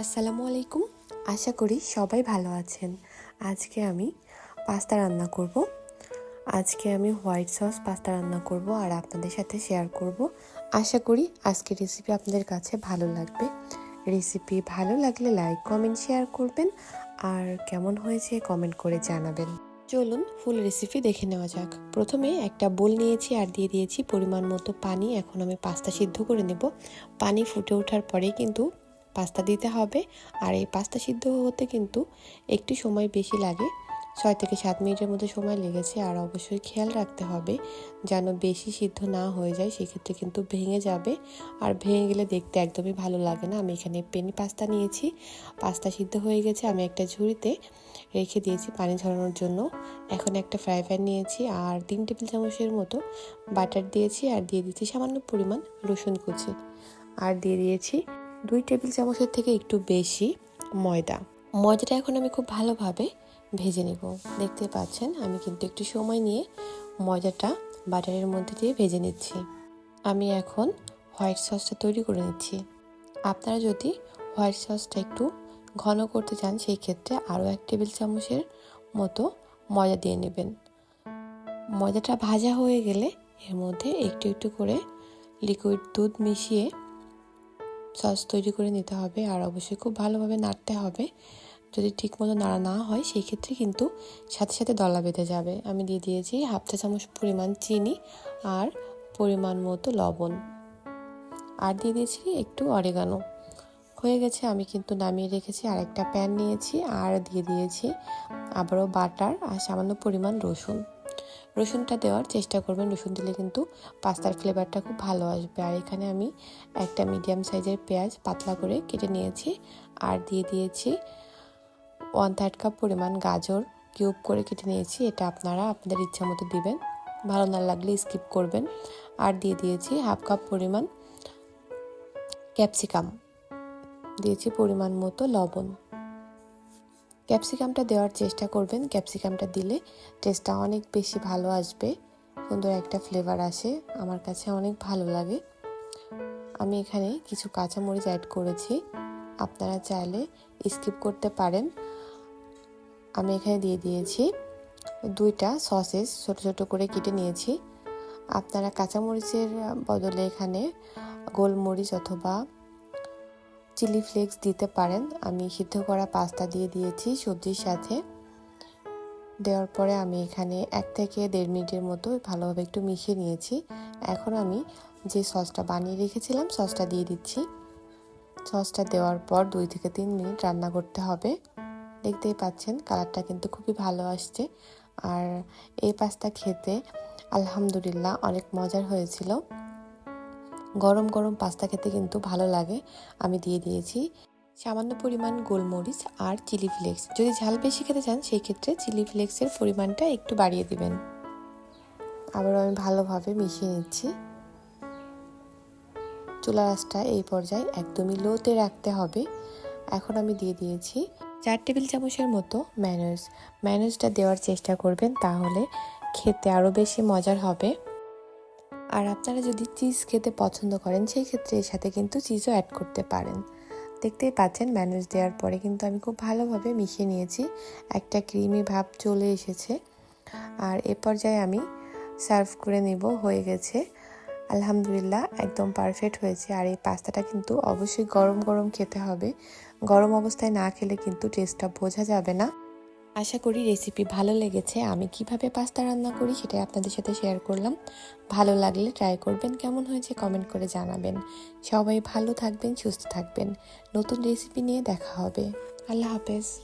আসসালামু আলাইকুম। আশা করি সবাই ভালো আছেন। আজকে আমি পাস্তা রান্না করব। আজকে আমি হোয়াইট সস পাস্তা রান্না করব আর আপনাদের সাথে শেয়ার করব। আশা করি আজকে রেসিপি আপনাদের কাছে ভালো লাগবে। রেসিপি ভালো লাগলে লাইক কমেন্ট শেয়ার করবেন। আর কেমন হয়েছে কমেন্ট করে জানাবেন। চলুন ফুল রেসিপি দেখে নেওয়া যাক। প্রথমে একটা বোল নিয়েছি আর দিয়ে দিয়েছি পরিমাণ মতো পানি। এখন আমি পাস্তা সিদ্ধ করে নেব। পানি ফুটে ওঠার পরে কিন্তু পাস্তা দিতে হবে। আর এই পাস্তা সিদ্ধ হতে কিন্তু একটু সময় বেশি লাগে। ছয় থেকে সাত মিনিটের মধ্যে সময় লেগেছে। আর অবশ্যই খেয়াল রাখতে হবে যেন বেশি সিদ্ধ না হয়ে যায়, সেক্ষেত্রে কিন্তু ভেঙে যাবে। আর ভেঙে গেলে দেখতে একদমই ভালো লাগে না। আমি এখানে পেনি পাস্তা নিয়েছি। পাস্তা সিদ্ধ হয়ে গেছে। আমি একটা ঝুড়িতে রেখে দিয়েছি পানি ঝরানোর জন্য। এখন একটা ফ্রাই প্যান নিয়েছি। আর তিন টেবিল চামচের মতো বাটার দিয়েছি। আর দিয়ে দিয়েছি সামান্য পরিমাণ রসুন কুচি। আর দিয়ে দিয়েছি দুই টেবিল চামচের থেকে একটু বেশি ময়দা। ময়দাটা এখন আমি খুব ভালোভাবে ভেজে নেব। দেখতে পাচ্ছেন, আমি কিন্তু একটু সময় নিয়ে ময়দাটা বাটারের মধ্যে দিয়ে ভেজে নিচ্ছি। আমি এখন হোয়াইট সসটা তৈরি করে নিচ্ছি। আপনারা যদি হোয়াইট সসটা একটু ঘন করতে চান, সেই ক্ষেত্রে আরও এক টেবিল চামচের মতো ময়দা দিয়ে নেবেন। ময়দাটা ভাজা হয়ে গেলে এর মধ্যে একটু একটু করে লিকুইড দুধ মিশিয়ে সস তৈরি করে নিতে হবে আর অবশ্যই খুব ভালোভাবে নাড়তে হবে। যদি ঠিক মতো নাড়া না হয়, সেই ক্ষেত্রে কিন্তু সাথে সাথে দলা বেঁধে যাবে। আমি দিয়ে দিয়েছি হাফ চা চামচ পরিমাণ চিনি আর পরিমাণ মতো লবণ। আর দিয়ে দিয়েছি একটু অরেগানো হয়ে গেছে, আমি কিন্তু নামিয়ে রেখেছি আর একটা প্যান নিয়েছি আর দিয়ে দিয়েছি আবারও বাটার আর সামান্য পরিমাণ রসুন। রসুনটা দেওয়ার চেষ্টা করবেন। রসুন দিলে কিন্তু পাস্তার ফ্লেভারটা খুব ভালো আসবে। আর এখানে আমি একটা মিডিয়াম সাইজের পেঁয়াজ পাতলা করে কেটে নিয়েছি। আর দিয়ে দিয়েছি ওয়ান থার্ড কাপ পরিমাণ গাজর কিউব করে কেটে নিয়েছি। এটা আপনারা আপনাদের ইচ্ছা মতো দিবেন। ভালো না লাগলে স্কিপ করবেন। আর দিয়ে দিয়েছি হাফ কাপ পরিমাণ ক্যাপসিকাম দিয়েছি পরিমাণ মতো লবণ। ক্যাপসিকামটা দেওয়ার চেষ্টা করবেন। ক্যাপসিকামটা দিলে টেস্টটা অনেক বেশি ভালো আসবে। সুন্দর একটা ফ্লেভার আসে। আমার কাছে অনেক ভালো লাগে। আমি এখানে কিছু কাঁচামরিচ অ্যাড করেছি। আপনারা চাইলে স্কিপ করতে পারেন। আমি এখানে দিয়ে দিয়েছি দুইটা সসেস ছোট ছোট করে কেটে নিয়েছি। আপনারা কাঁচামরিচের বদলে এখানে গোলমরিচ অথবা চিলি ফ্লেক্স দিতে পারেন। আমি সিদ্ধ করা পাস্তা দিয়ে দিয়েছি সবজির সাথে। দেওয়ার পরে আমি এখানে এক থেকে দেড় মিনিটের মতো ভালোভাবে একটু মিশিয়ে নিয়েছি। এখন আমি যে সসটা বানিয়ে রেখেছিলাম, সসটা দিয়ে দিচ্ছি। সসটা দেওয়ার পর দুই থেকে তিন মিনিট রান্না করতে হবে। দেখতেই পাচ্ছেন, কালারটা কিন্তু খুবই ভালো আসছে। আর এই পাস্তা খেতে আলহামদুলিল্লাহ অনেক মজার হয়েছিল। গরম গরম পাস্তা খেতে কিন্তু ভালো লাগে। আমি দিয়ে দিয়েছি সামান্য পরিমাণ গোলমরিচ আর চিলি ফ্লেক্স। যদি ঝাল বেশি খেতে চান, সেই ক্ষেত্রে চিলি ফ্লেক্সের পরিমাণটা একটু বাড়িয়ে দিবেন। আবারও আমি ভালোভাবে মিশিয়ে নিচ্ছি। চুলা রাসটা এই পর্যায়ে একদমই লোতে রাখতে হবে। এখন আমি দিয়ে দিয়েছি চার টেবিল চামচের মতো ম্যানোজ ম্যানোজটা দেওয়ার চেষ্টা করবেন, তাহলে খেতে আরও বেশি মজার হবে। আর আপনারা যদি চিজ খেতে পছন্দ করেন, সেই ক্ষেত্রে এর সাথে কিন্তু চিজও অ্যাড করতে পারেন। দেখতেই পাচ্ছেন ম্যানেজ দেওয়ার পরে কিন্তু আমি খুব ভালোভাবে মিশিয়ে নিয়েছি। একটা ক্রিমি ভাব চলে এসেছে। আর এ পর্যায়ে আমি সার্ভ করে নেব, হয়ে গেছে। আলহামদুলিল্লাহ, একদম পারফেক্ট হয়েছে। আর এই পাস্তাটা কিন্তু অবশ্যই গরম গরম খেতে হবে। গরম অবস্থায় না খেলে কিন্তু টেস্টটা বোঝা যাবে না। আশা করি রেসিপি ভালো লেগেছে। আমি কীভাবে পাস্তা রান্না করি সেটাই আপনাদের সাথে শেয়ার করলাম। ভালো লাগলে ট্রাই করবেন, কেমন হয়েছে কমেন্ট করে জানাবেন। সবাই ভালো থাকবেন, সুস্থ থাকবেন। নতুন রেসিপি নিয়ে দেখা হবে। আল্লাহ হাফেজ।